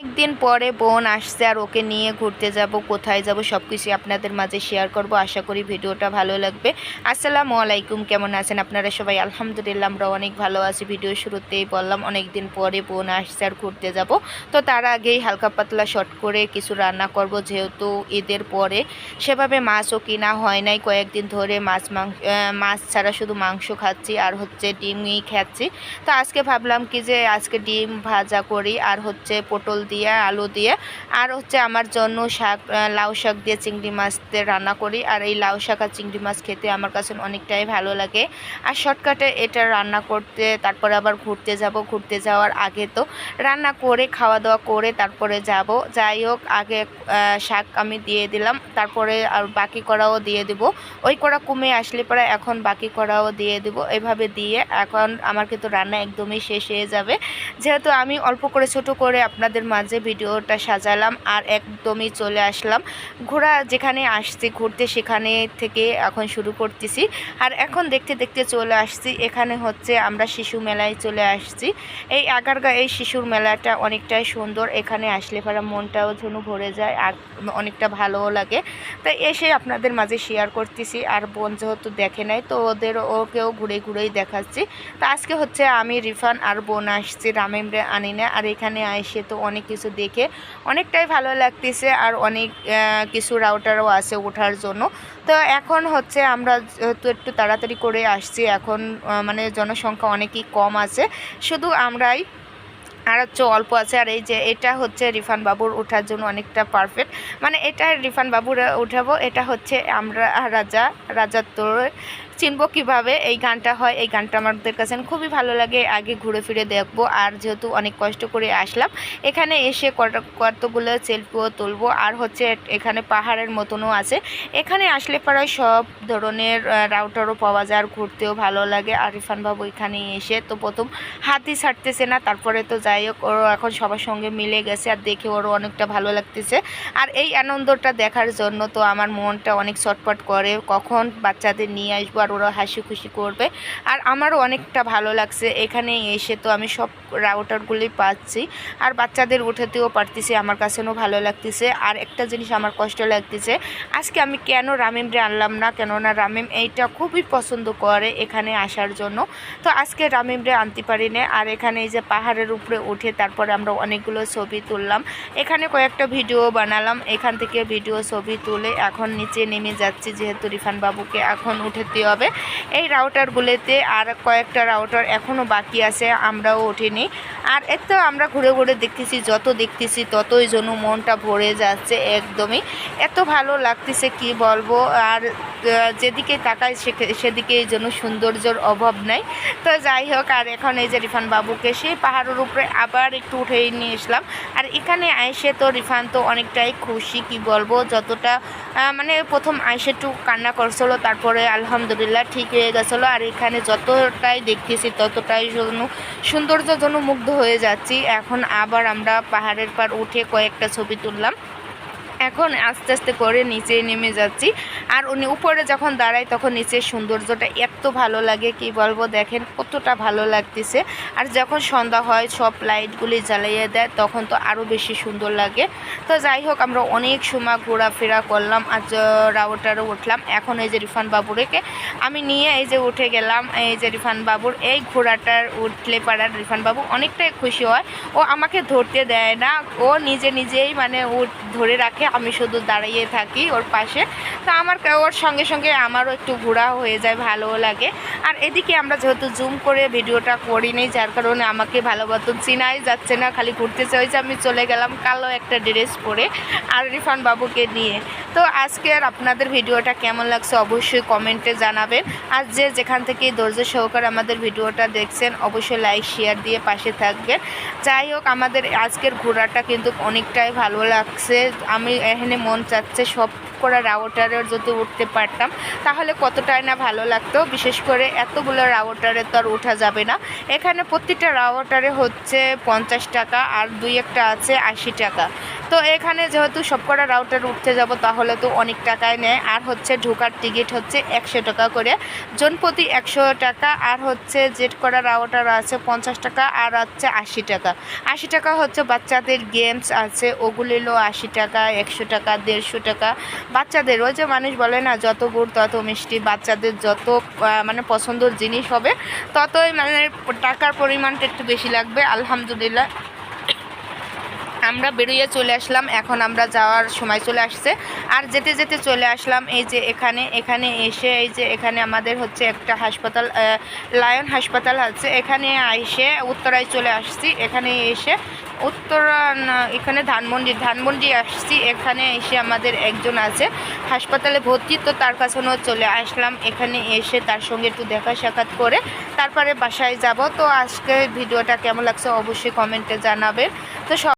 একদিন পরে বোন আসছে আর ওকে নিয়ে ঘুরতে যাব, কোথায় যাব সব কিছু আপনাদের মাঝে শেয়ার করব। আশা করি ভিডিওটা ভালো লাগবে। আসসালামু আলাইকুম, কেমন আছেন আপনারা সবাই? আলহামদুলিল্লাহ আমরা অনেক ভালো আছি। ভিডিও শুরুতেই বললাম অনেক দিন পরে বোন আসছে আর ঘুরতে যাব। তো তার আগেই হালকা পাতলা শর্ট করে কিছু রান্না করব। যেহেতু ঈদের পরে সেভাবে মাছও কিনা হয় নাই। কয়েকদিন ধরে মাছ মাংস মাছ ছাড়া শুধু মাংস খাচ্ছি আর হচ্ছে ডিমই খাচ্ছি। তো আজকে ভাবলাম কি যে আজকে ডিম ভাজা করি। আর হচ্ছে পটল দিয়ে, আলু দিয়ে, আর হচ্ছে আমার জন্য শাক লাউ শাক দিয়ে চিংড়ি মাছ দিয়ে রান্না করি। আর এই লাউ শাক আর চিংড়ি মাছ খেতে আমার কাছে অনেকটাই ভালো লাগে। আর শর্টকাটে এটা রান্না করতে, তারপরে আবার ঘুরতে যাব। ঘুরতে যাওয়ার আগে তো রান্না করে খাওয়া দাওয়া করে তারপরে যাব। যাই হোক, আগে শাক আমি দিয়ে দিলাম। তারপরে আর বাকি করাও দিয়ে দেব। ওই করা কমে আসলে পরে এখন বাকি করাও দিয়ে দেব। এভাবে দিয়ে এখন আমার কিন্তু রান্না একদমই শেষ হয়ে যাবে। যেহেতু আমি অল্প করে, ছোট করে আপনাদের মাঝে ভিডিওটা সাজালাম আর একদমই চলে আসলাম। ঘোরা যেখানে আসছি, ঘুরতে সেখানে থেকে এখন শুরু করতেছি। আর এখন দেখতে দেখতে চলে আসছি, এখানে হচ্ছে আমরা শিশু মেলায় চলে আসছি। এই আগারগা, এই শিশুর মেলাটা অনেকটাই সুন্দর, এখানে আসলে পরে মনটাও ঝুনু ভরে যায় আর অনেকটা ভালোও লাগে। তাই এসে আপনাদের মাঝে শেয়ার করতেছি, আর বোন যেহেতু দেখে নাই, তো ওদের ওকেও ঘুরে ঘুরেই দেখাচ্ছি। তা আজকে হচ্ছে আমি রিফান আর বোন আসছি, রামেমরে আনি না আর এখানে এসে তো অনেক কিছু দেখে অনেকটাই ভালো লাগতেছে আর অনেক কিছু রাউটারও আছে ওঠার জন্য। তো এখন হচ্ছে আমরা যেহেতু একটু তাড়াতাড়ি করে আসছি, এখন মানে জনসংখ্যা অনেকই কম আছে। শুধু আমরাই আর হচ্ছে অল্প আছে। আর এই যে এটা হচ্ছে রিফান বাবুর ওঠার জন্য অনেকটা পারফেক্ট মানে এটা রিফান বাবুর উঠাবো, এটা হচ্ছে আমরা রাজা, রাজার তোর। চিনব কীভাবে এই গানটা হয়, এই গানটা আমাদের কাছে খুবই ভালো লাগে। আগে ঘুরে ফিরে দেখব, আর যেহেতু অনেক কষ্ট করে আসলাম, এখানে এসে কত কতগুলো সেলফিও তুলবো। আর হচ্ছে এখানে পাহাড়ের মতনও আছে। এখানে আসলে প্রায় সব ধরনের রাউটারও পাওয়া যায়, আর ঘুরতেও ভালো লাগে। আর রিফান বাবু এখানে এসে তো প্রথম হাতি ছাড়তেছে না, তারপরে তো যাই হোক ওর এখন সবার সঙ্গে মিলে গেছে আর দেখে ওরও অনেকটা ভালো লাগতেছে। আর এই আনন্দটা দেখার জন্য তো আমার মনটা অনেক ছটপট করে, কখন বাচ্চাদের নিয়ে আসব আর ওরা হাসি খুশি করবে। আর আমারও অনেকটা ভালো লাগছে, এখানে এসে তো আমি সব রাউটারগুলি পাচ্ছি। আর বাচ্চাদের উঠাতেও পারতেছি, আমার কাছেও ভালো লাগতেছে। আর একটা জিনিস আমার কষ্ট লাগতেছে, আজকে আমি কেন রামিমরে আনলাম না, কেননা রামিম এইটা খুবই পছন্দ করে এখানে আসার জন্য। তো আজকে রামিমরে আনতে পারি না আর এখানে এই যে পাহাড়ের উপরে উঠে তারপরে আমরা অনেকগুলো ছবি তুললাম। এখানে কয়েকটা ভিডিও বানালাম। এখান থেকে ভিডিও ছবি তুলে এখন নিচে নেমে যাচ্ছি, যেহেতু রিফান বাবুকে এখন উঠেতে হবে। এই রাউটারগুলোতে আর কয়েকটা রাউটার এখনও বাকি আছে, আমরাও ওঠিনি। আর এত আমরা ঘুরে ঘুরে দেখতেছি, যত দেখতেছি ততই যেন মনটা ভরে যাচ্ছে একদমই। এত ভালো লাগতেছে কি বলব? আর যেদিকে তাকাই সেদিকে সেদিকেই যেন সৌন্দর্যর অভাব নাই। তো যাই হোক, আর এখন এই যে রিফান বাবুকে সেই পাহাড়ের উপরে আবার একটু উঠে নিয়ে এসলাম আর এখানে আইসে তো রিফান তো অনেকটাই খুশি, কি বলব? যতটা মানে প্রথম আইসে একটু কান্না করছিল, তারপরে আলহামদুলিল্লাহ ঠিক হয়ে গেছিল। আর এখানে যতটাই দেখতেছি ততটাই যেন সৌন্দর্য জন্য মুগ্ধ হয়ে যাচ্ছি। এখন আবার আমরা পাহাড়ের পার উঠে কয়েকটা ছবি তুললাম। এখন আস্তে আস্তে করে নিচে নেমে যাচ্ছি। আর উনি উপরে যখন দাঁড়ায় তখন নিচের সৌন্দর্যটা এত ভালো লাগে, কি বলব? দেখেন কতটা ভালো লাগতেছে। আর যখন সন্ধ্যা হয়, সব লাইটগুলি জ্বালাইয়ে দেয়, তখন তো আরও বেশি সুন্দর লাগে। তো যাই হোক, আমরা অনেক সময় ঘোরাফেরা করলাম, আর রাউটারও উঠলাম। এখন এই যে রিফান বাবুরেকে আমি নিয়ে এই যে উঠে গেলাম, এই যে রিফান বাবুর। এই ঘোড়াটার উঠলে পাড়ার রিফান বাবু অনেকটাই খুশি হয়। ও আমাকে ধরতে দেয় না। ও নিজে নিজেই মানে ও ধরে রাখে। আমি শুধু দাঁড়িয়ে থাকি ওর পাশে। তো আমার ওর সঙ্গে সঙ্গে আমারও একটু ঘোরা হয়ে যায়, ভালোও লাগে। আর এদিকে আমরা যেহেতু জুম করে ভিডিওটা করি যার কারণে আমাকে ভালো মতন চিনাই যাচ্ছে না, খালি ঘুরতে চাইছে আমি চলে গেলাম কালো একটা ড্রেস পরে আর রিফান বাবুকে নিয়ে। তো আজকে আর আপনাদের ভিডিওটা কেমন লাগছে অবশ্যই কমেন্টে জানাবেন। আর যে যেখান থেকে ধৈর্য সহকারে আমাদের ভিডিওটা দেখছেন, অবশ্যই লাইক, শেয়ার দিয়ে পাশে থাকবেন। যাই হোক, আমাদের আজকের ঘোরাটা কিন্তু অনেকটাই ভালো লাগছে। আমি এখানে মন চাচ্ছে সব করা রাউটারের যদি উঠতে পারতাম, তাহলে কতটাই না ভালো লাগতো। বিশেষ করে এতগুলো রাউটারে তো আর ওঠা যাবে না। এখানে প্রতিটা রাউটারে হচ্ছে পঞ্চাশ টাকা আর দুই একটা আছে আশি টাকা। তো এখানে যেহেতু সব কটা রাউটার উঠতে যাব, তাহলে তো অনেক টাকায় নেয়। আর হচ্ছে ঢোকার টিকিট হচ্ছে একশো টাকা করে। জন প্রতি একশো টাকা আর হচ্ছে জেট করা রাউটার আছে পঞ্চাশ টাকা আর হচ্ছে আশি টাকা। আশি টাকা হচ্ছে বাচ্চাদের গেমস আছে ওগুলিরও আশি টাকা, একশো টাকা, দেড়শো টাকা। বাচ্চাদের, ওই যে মানুষ বলে না, যত গুড় তত মিষ্টি, বাচ্চাদের যত মানে পছন্দর জিনিস হবে, ততই মানে টাকার পরিমাণটা একটু বেশি লাগবে, আলহামদুলিল্লাহ। আমরা বেরিয়ে চলে আসলাম, এখন আমরা যাওয়ার সময় চলে আসছে। আর যেতে যেতে চলে আসলাম, এই যে এখানে এখানে এসে, এই যে এখানে আমাদের হচ্ছে একটা হাসপাতাল লায়ন হাসপাতাল আছে। এখানে এসে উত্তরায় চলে আসছি, এখানে এসে উত্তরা এখানে ধানমন্ডি ধানমন্ডি আসছি, এখানে এসে আমাদের একজন আছে। হাসপাতালে ভর্তি, তো তার কাছে চলে আসলাম, এখানে এসে তার সঙ্গে একটু দেখা সাক্ষাৎ করে তারপরে বাসায় যাব। তো আজকে ভিডিওটা কেমন লাগছে অবশ্যই কমেন্টে জানাবেন। তো সব